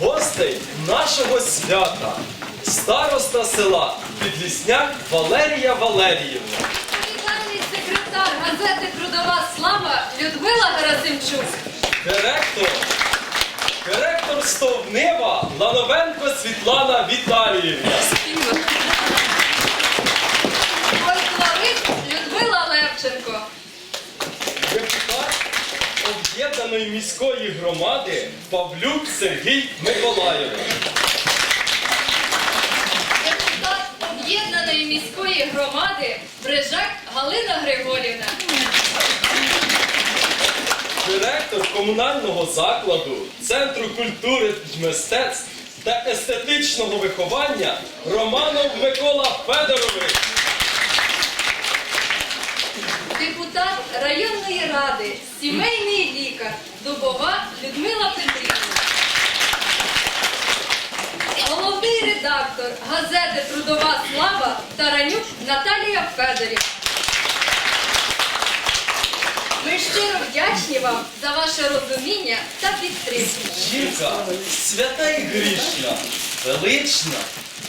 гостей нашого свята. Староста села Підлісняк Валерія Валеріївна. Генеральний секретар газети Трудова слава Людмила Герасимчук. Директор. Директор Стовнива Лановенко Світлана Віталіївна. Фольклорист Людмила Левченко. Об'єднаної міської громади Павлюк Сергій Миколайович. Депутат об'єднаної міської громади Брижак Галина Григорівна. Директор комунального закладу Центру культури мистецтв та естетичного виховання Романов Микола Федорович. Депутат районної ради, сімейний лікар Дубова Людмила Петрівна. Головний редактор газети Трудова слава Таранюк Наталія Федорівна. Ми щиро вдячні вам за ваше розуміння та підтримку. Жінка свята і грішна, велична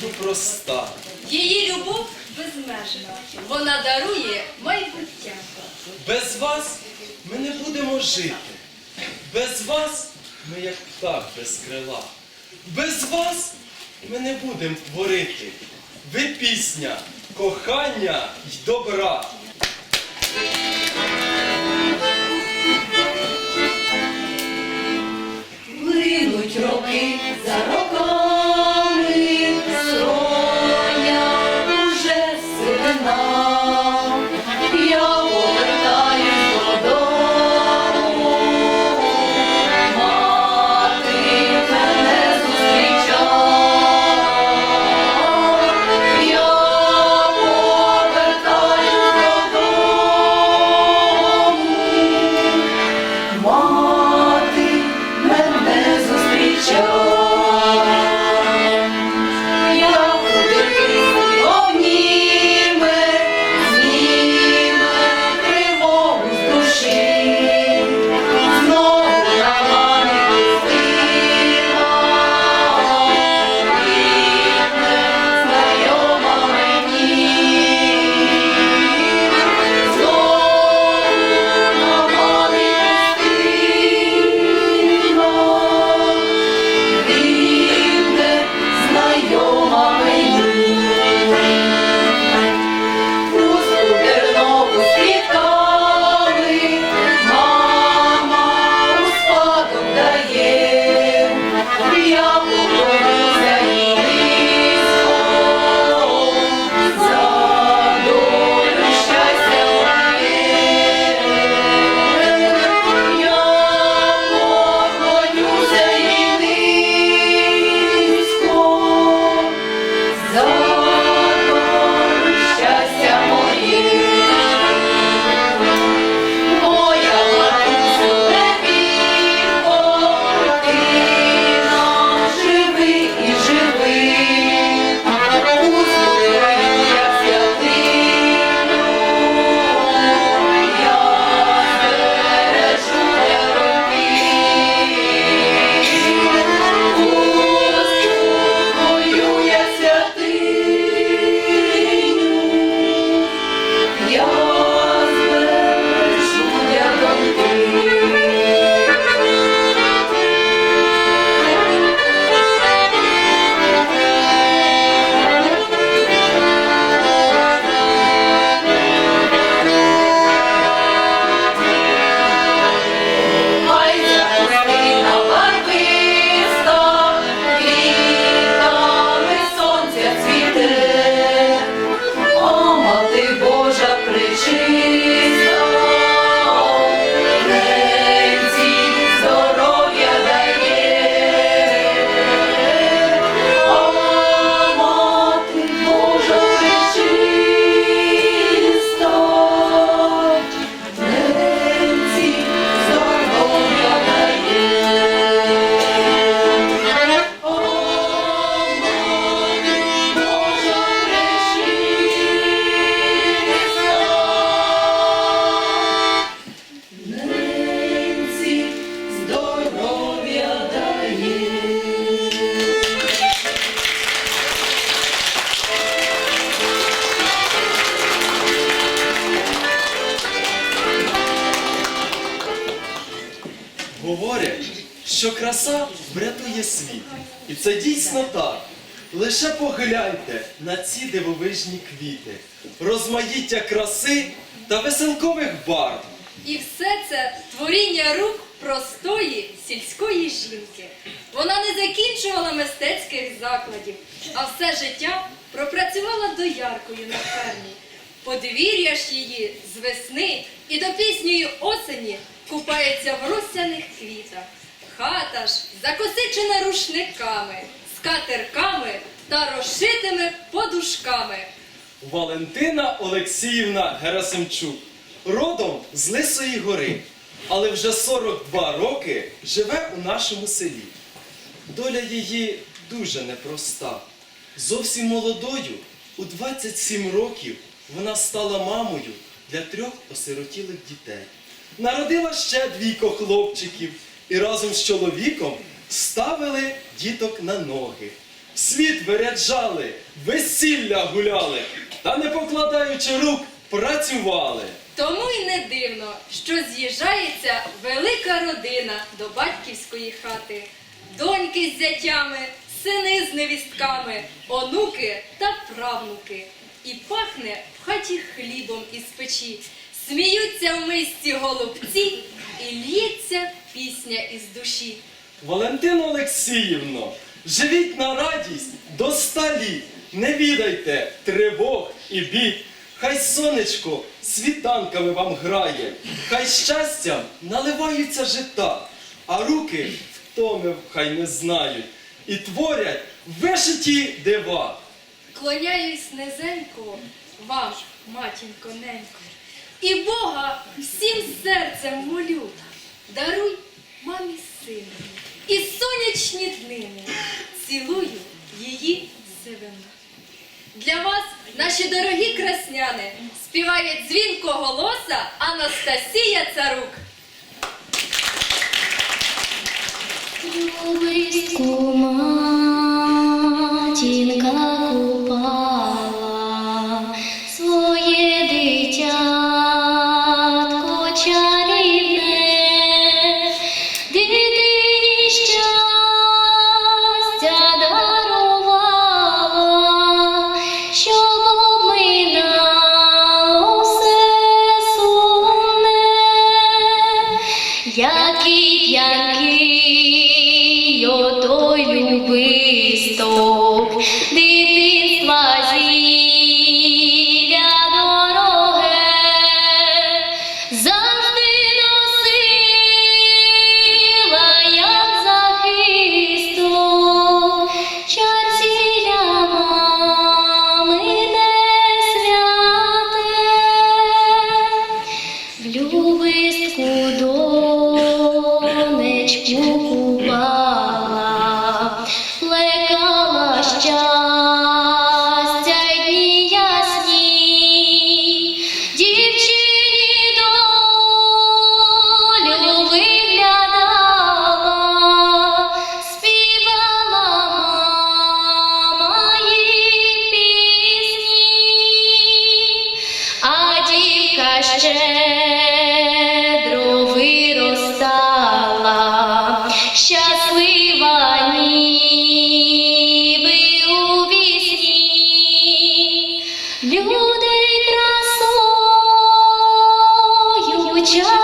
і проста. Її любов безмежна. Вона дарує майбуття. Без вас ми не будемо жити. Без вас ми як птах без крила. Без вас ми не будемо творити. Ви пісня, кохання й добра. Краса врятує світ. І це дійсно так. Лише погляньте на ці дивовижні квіти, розмаїття краси та веселкових барв. І все це творіння рук простої сільської жінки. Вона не закінчувала мистецьких закладів, а все життя пропрацювала дояркою на фермі. Подвір'я ж її з весни і до пізньої осені купається в росяних квітах. Хата ж закосичена рушниками, скатерками та розшитими подушками. Валентина Олексіївна Герасимчук, родом з Лисої гори, але вже 42 роки живе у нашому селі. Доля її дуже непроста. Зовсім молодою, у 27 років, вона стала мамою для трьох осиротілих дітей. Народила ще двійко хлопчиків і разом з чоловіком ставили діток на ноги. Світ виряджали, весілля гуляли, та не покладаючи рук, працювали. Тому й не дивно, що з'їжджається велика родина до батьківської хати. Доньки з зятями, сини з невістками, онуки та правнуки. І пахне в хаті хлібом із печі. Сміються в мисті голубці, і лється пісня із душі. Валентино Олексіївно, живіть на радість до ста літ, не відайте тривог і бід. Хай сонечко світанками вам грає, хай щастям наливаються жита, а руки втоми хай не знають і творять вишиті дива. Клоняюсь низенько вам, матінко ненько, і Бога всім серцем молю. Даруй мамі сину і сонячні днини, цілую її сивину. Для вас, наші дорогі красняни, співає дзвінко голоса Анастасія Царук. Любиську Sure.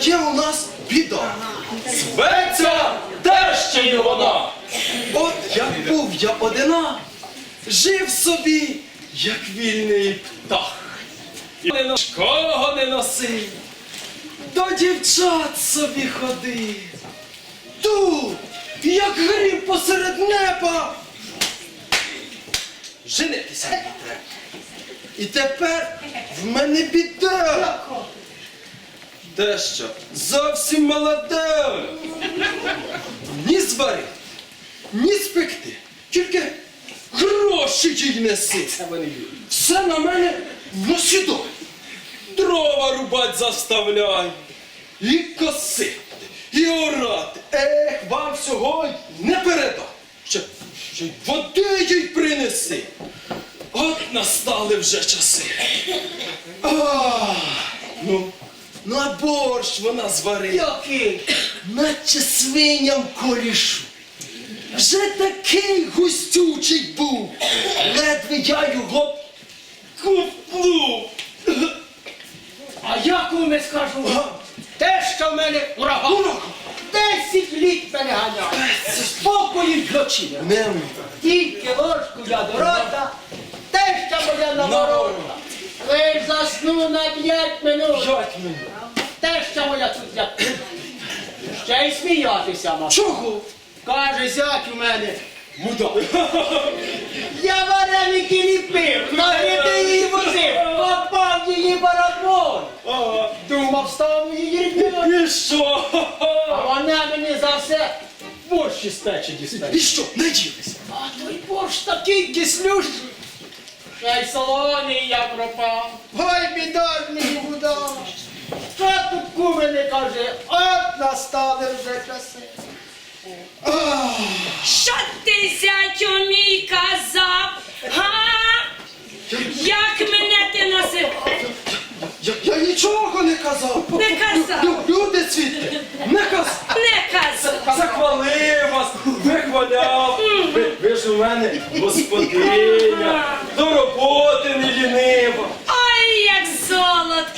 Є у нас біда. Зветься і вона. От як був я одина, жив собі, як вільний птах. І кого не носив, до дівчат собі ходив. Тут, як грім посеред неба. Женитися мені треба. І тепер в мене біда. Те що, зовсім молоде. Ні зварити, ні спекти. Тільки гроші їй неси. Все на мене насідай. Дрова рубать заставляй. І косити, і орати. Ех, вам всього не передай. Ще, ще й води їй принеси. От настали вже часи. А, ну, ну а борщ вона зварила. Який? Наче свиням корішу. Вже такий густючий був. Ледве я його купнув. А я куме скажу вам, те, що в мене ураган. Десять літ мене ганяє. Спокою й глочина. Не Тільки ложку я до рота, те, що моя наворота. Лиш засну на п'ять минут. п'ять минут. Те, моя тут як. Ще й сміятися можна. Чого? Каже зять у мене. Мудак. Я вареники ліпив, на гриби її возив, попав її барабон. Думав, стану її рідною. І що? А вона мені за все борщ із печі дістає. І що? Наїлися? А той борщ такий кислющий. Ще й солоний я пропав. Ой, біда мені буда. Що тут куми не каже, от настали вже часи. Що ти, зятю мій казав? Га? Як мене ти називав? Я, я нічого не казав. Не казав. Лю- Люди свідки, не казав. Не казав. Захвалив вас, вихваляв. Ви, ви ж у мене господиня, до роботи не лінива.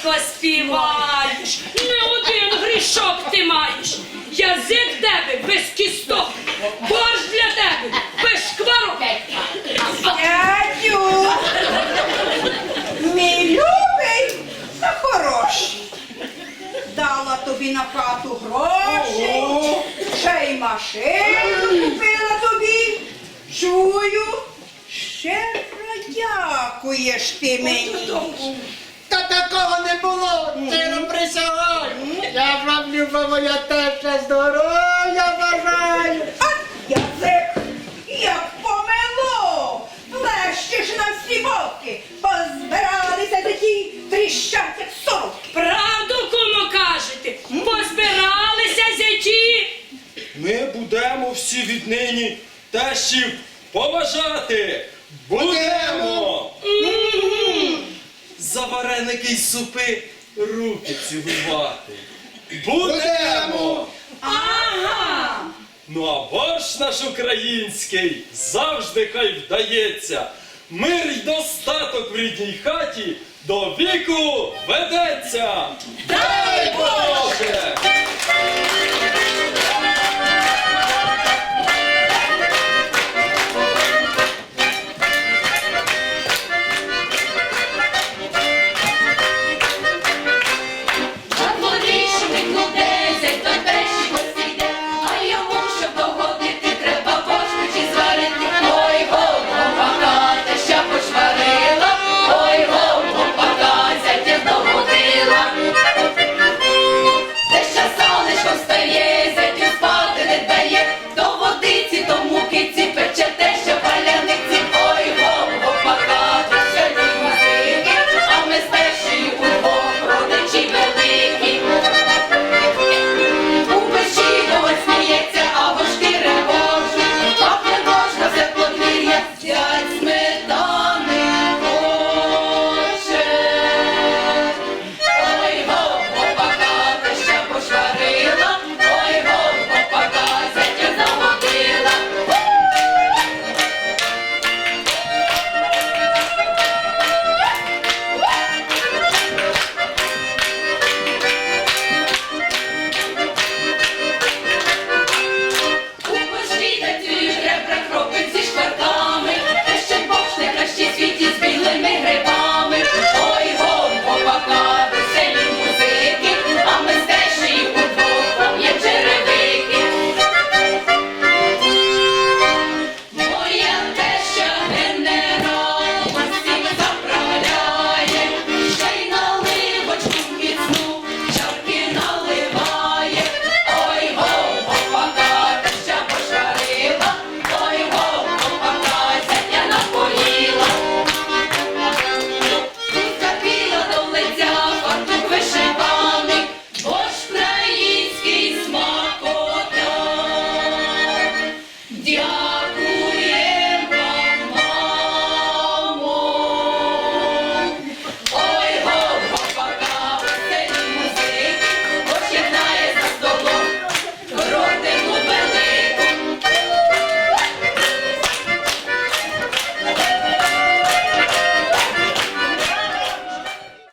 Ой, співаєш. Не один грішок ти маєш. Язик тебе без кісток. Борщ для тебе без шкварок. Дядю, мій любий та хороший. Дала тобі на хату гроші, ще й машину купила тобі. Чую, щедро дякуєш ти мені. Та такого не було, тином присягаю. Я вам люба моя теща здоров'я бажаю. От язик, як помело, плещеш на всі боки, позбиралися такі тріщать, як сороки. Правду кому кажете? Позбиралися зяті. Ми будемо всі віднині тещів поважати. За вареники й супи руки цілувати. Будемо! Ага. Ну а борщ наш український завжди хай вдається. Мир й достаток в рідній хаті до віку ведеться. Дай Боже!